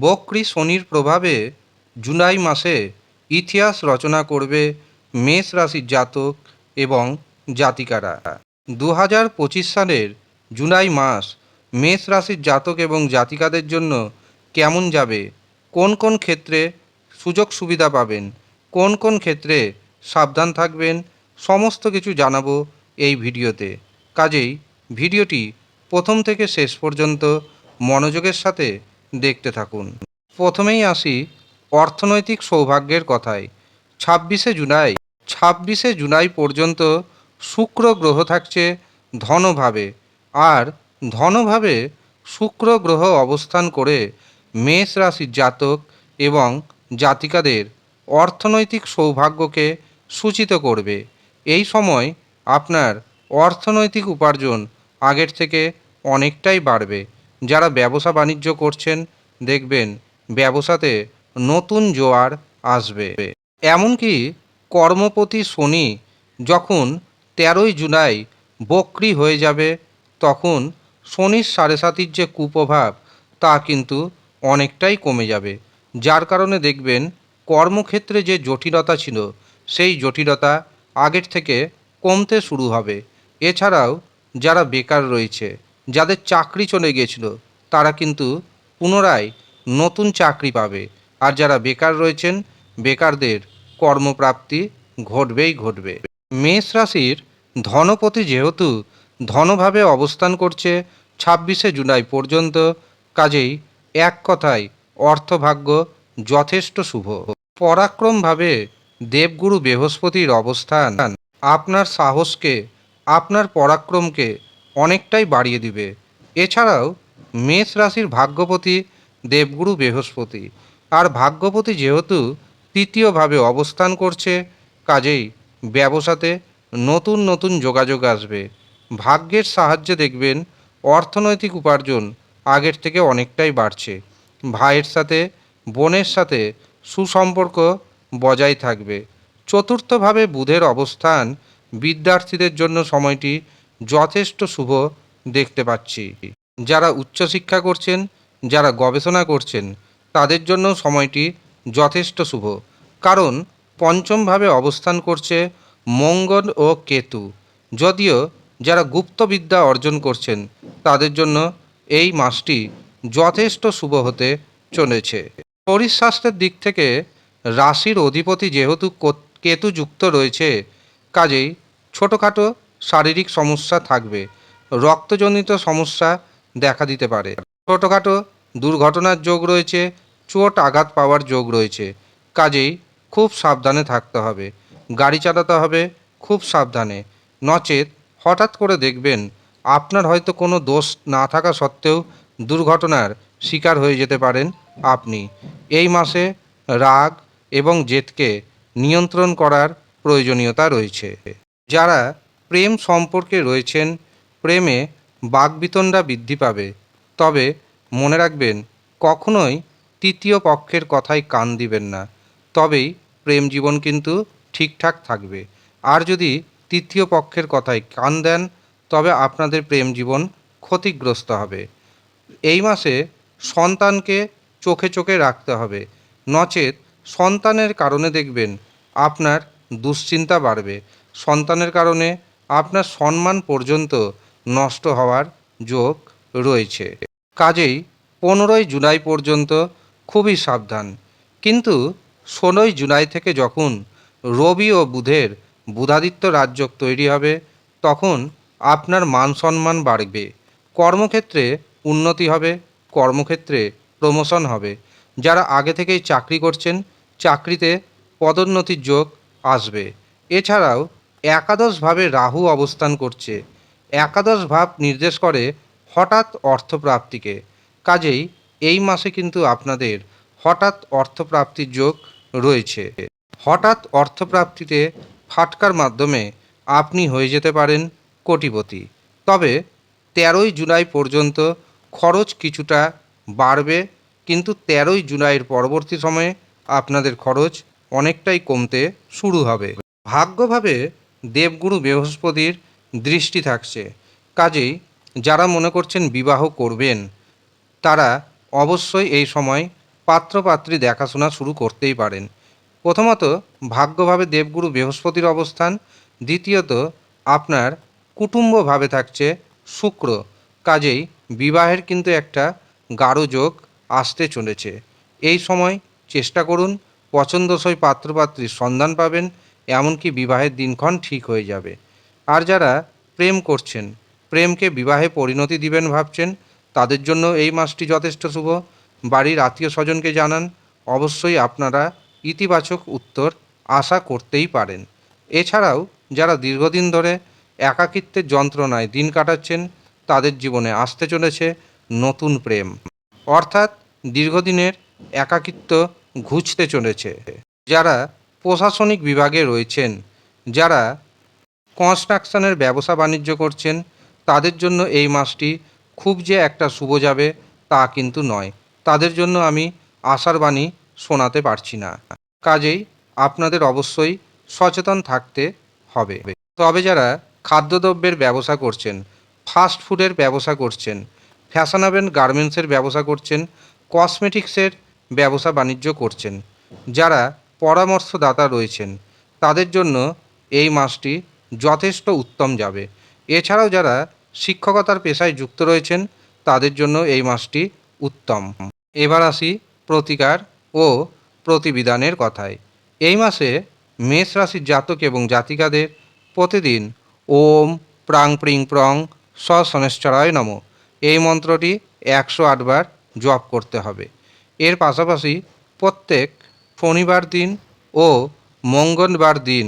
বক্রী শনির প্রভাবে জুলাই মাসে ইতিহাস রচনা করবে মেষ রাশির জাতক এবং জাতিকারা। দু হাজার পঁচিশ সালের জুলাই মাস মেষ রাশির জাতক এবং জাতিকাদের জন্য কেমন যাবে? কোন কোন ক্ষেত্রে সুযোগ সুবিধা পাবেন? কোন কোন ক্ষেত্রে সাবধান থাকবেন? সমস্ত কিছু জানাব এই ভিডিওতে। কাজেই ভিডিওটি প্রথম থেকে শেষ পর্যন্ত মনোযোগের সাথে দেখতে থাকুন। প্রথমেই আসি অর্থনৈতিক সৌভাগ্যের কথায়। ছাব্বিশে জুলাই ছাব্বিশে জুলাই পর্যন্ত শুক্র গ্রহ থাকছে ধনভাবে আর ধনভাবে শুক্র গ্রহ অবস্থান করে মেষ রাশির জাতক এবং জাতিকাদের অর্থনৈতিক সৌভাগ্যকে সূচিত করবে। এই সময় আপনার অর্থনৈতিক উপার্জন আগের থেকে অনেকটাই বাড়বে। যারা ব্যবসা বাণিজ্য করছেন দেখবেন ব্যবসাতে নতুন জোয়ার আসবে। এমনকি কর্মপতি শনি যখন তেরোই জুলাই বক্রি হয়ে যাবে, তখন শনির সাড়ে সাতির যে কুপ্রভাব, তা কিন্তু অনেকটাই কমে যাবে। যার কারণে দেখবেন কর্মক্ষেত্রে যে জটিলতা ছিল, সেই জটিলতা আগের থেকে কমতে শুরু হবে। এছাড়াও যারা বেকার রয়েছে যাদের চাকরি চলে গিয়েছিল, তারা কিন্তু পুনরায় নতুন চাকরি পাবে। আর যারা বেকার রয়েছেন, বেকারদের কর্মপ্রাপ্তি ঘটবেই ঘটবে। মেষ রাশির ধনপতি যেহেতু ধনভাবে অবস্থান করছে, ছাব্বিশে জুলাই পর্যন্ত কাজেই এক কথায় অর্থভাগ্য যথেষ্ট শুভ। পরাক্রমভাবে দেবগুরু বৃহস্পতির অবস্থান। আপনার সাহসকে, আপনার পরাক্রমকে অনেকটাই বাড়িয়ে দিবে। এছাড়াও মেষ রাশির ভাগ্যপতি দেবগুরু বৃহস্পতি। আর ভাগ্যপতি যেহেতু তৃতীয়ভাবে অবস্থান করছে, কাজেই ব্যবসাতে নতুন নতুন যোগাযোগ আসবে। ভাগ্যের সাহায্যে দেখবেন অর্থনৈতিক উপার্জন আগের থেকে অনেকটাই বাড়ছে। ভাইয়ের সাথে, বোনের সাথে সুসম্পর্ক বজায় থাকবে। চতুর্থভাবে বুধের অবস্থান বিদ্যার্থীদের জন্য সময়টি যথেষ্ট শুভ দেখতে পাচ্ছি। যারা উচ্চশিক্ষা করছেন, যারা গবেষণা করছেন, তাদের জন্য সময়টি যথেষ্ট শুভ। কারণ পঞ্চমভাবে অবস্থান করছে মঙ্গল ও কেতু। যদিও যারা গুপ্তবিদ্যা অর্জন করছেন, তাদের জন্য এই মাসটি যথেষ্ট শুভ হতে চলেছে। শরীর স্বাস্থ্যের দিক থেকে রাশির অধিপতি যেহেতু কেতু যুক্ত রয়েছে, কাজেই ছোটোখাটো শারীরিক সমস্যা থাকবে। রক্তজনিত সমস্যা দেখা দিতে পারে। ছোটোখাটো দুর্ঘটনার যোগ রয়েছে, চোট আঘাত পাওয়ার যোগ রয়েছে। কাজেই খুব সাবধানে থাকতে হবে। গাড়ি চালাতে হবে, খুব সাবধানে। নচেত হঠাৎ করে দেখবেন আপনার হয়তো কোনো দোষ না থাকা সত্ত্বেও দুর্ঘটনার শিকার হয়ে যেতে পারেন আপনি। এই মাসে রাগ এবং জেদকে নিয়ন্ত্রণ করার প্রয়োজনীয়তা রয়েছে। যারা প্রেম সম্পর্কে রয়েছেন, প্রেমে বাগবিতণ্ডা বৃদ্ধি পাবে। তবে মনে রাখবেন, কখনোই তৃতীয় পক্ষের কথায় কান দিবেন না। তবেই প্রেম জীবন কিন্তু ঠিকঠাক থাকবে। আর যদি তৃতীয় পক্ষের কথায় কান দেন, তবে আপনাদের প্রেম জীবন ক্ষতিগ্রস্ত হবে। এই মাসে সন্তানকে চোখে চোখে রাখতে হবে। নচেত সন্তানের কারণে দেখবেন আপনার দুশ্চিন্তা বাড়বে। সন্তানের কারণে আপনার সম্মান পর্যন্ত নষ্ট হওয়ার যোগ রয়েছে। কাজেই পনেরোই জুলাই পর্যন্ত খুবই সাবধান। কিন্তু ষোলোই জুলাই থেকে যখন রবি ও বুধের বুধাদিত্য রাজযোগ তৈরি হবে, তখন আপনার মান সম্মান বাড়বে। কর্মক্ষেত্রে উন্নতি হবে, কর্মক্ষেত্রে প্রমোশন হবে। যারা আগে থেকেই চাকরি করছেন, চাকরিতে পদোন্নতির যোগ আসবে। এছাড়াও একাদশভাবে রাহু অবস্থান করছে। একাদশ ভাব নির্দেশ করে হঠাৎ অর্থপ্রাপ্তিকে। কাজেই এই মাসে কিন্তু আপনাদের হঠাৎ অর্থপ্রাপ্তির যোগ রয়েছে। হঠাৎ অর্থপ্রাপ্তিতে ফাটকার মাধ্যমে আপনি হয়ে যেতে পারেন কোটিপতি। তবে তেরোই জুলাই পর্যন্ত খরচ কিছুটা বাড়বে, কিন্তু তেরোই জুলাইয়ের পরবর্তী সময়ে আপনাদের খরচ অনেকটাই কমতে শুরু হবে। ভাগ্যভাবে দেবগুরু বৃহস্পতির দৃষ্টি থাকছে। কাজেই যারা মনে করছেন বিবাহ করবেন, তারা অবশ্যই এই সময় পাত্রপাত্রী দেখাশোনা শুরু করতেই পারেন। প্রথমত, ভাগ্যভাবে দেবগুরু বৃহস্পতির অবস্থান। দ্বিতীয়ত, আপনার কুটুম্বভাবে থাকছে শুক্র। কাজেই বিবাহের কিন্তু একটা গাঢ় যোগ আসতে চলেছে। এই সময় চেষ্টা করুন, পছন্দসই পাত্রপাত্রীর সন্ধান পাবেন এমনকি বিবাহের দিনক্ষণ ঠিক হয়ে যাবে। আর যারা প্রেম করছেন, প্রেমকে বিবাহে পরিণতি দিবেন ভাবছেন, তাদের জন্য এই মাসটি যথেষ্ট শুভ। বাড়ির আত্মীয় স্বজনকে জানান, অবশ্যই আপনারা ইতিবাচক উত্তর আশা করতেই পারেন। এছাড়াও যারা দীর্ঘদিন ধরে একাকিত্বের যন্ত্রণায় দিন কাটাচ্ছেন, তাদের জীবনে আসতে চলেছে নতুন প্রেম। অর্থাৎ দীর্ঘদিনের একাকিত্ব ঘুচতে চলেছে। যারা প্রশাসনিক বিভাগে রয়েছেন, যারা কনস্ট্রাকশনের ব্যবসা বাণিজ্য করছেন, তাদের জন্য এই মাসটি খুব যে একটা শুভ যাবে তা কিন্তু নয়। তাদের জন্য আমি আশার বাণী শোনাতে পারছি না। কাজেই আপনাদের অবশ্যই সচেতন থাকতে হবে। তবে যারা খাদ্যদ্রব্যের ব্যবসা করছেন, ফাস্ট ফুডের ব্যবসা করছেন ফ্যাশনেবল গার্মেন্টসের ব্যবসা করছেন, কসমেটিক্সের ব্যবসা বাণিজ্য করছেন, যারা পরামর্শদাতা রয়েছেন। তাদের জন্য এই মাসটি যথেষ্ট উত্তম যাবে। এছাড়াও যারা শিক্ষকতার পেশায় যুক্ত রয়েছেন, তাদের জন্য এই মাসটি উত্তম। এবার আসি প্রতিকার ও প্রতিবিধানের কথায়। এই মাসে মেষ রাশির জাতক এবং জাতিকাদের প্রতিদিন ওম, প্রাং, প্রিং, প্রং, স শনেশ্চরায় নম। এই মন্ত্রটি একশো আটবার জপ করতে হবে। এর পাশাপাশি প্রত্যেক শনিবার দিন ও মঙ্গলবার দিন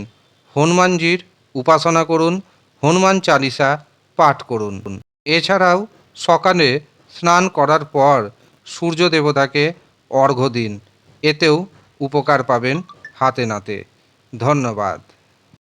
হনুমানজির উপাসনা করুন, হনুমান চালিসা পাঠ করুন। এছাড়াও সকালে স্নান করার পর সূর্য দেবতাকে অর্ঘ্য দিন। এতেও উপকার পাবেন হাতে নাতে। ধন্যবাদ।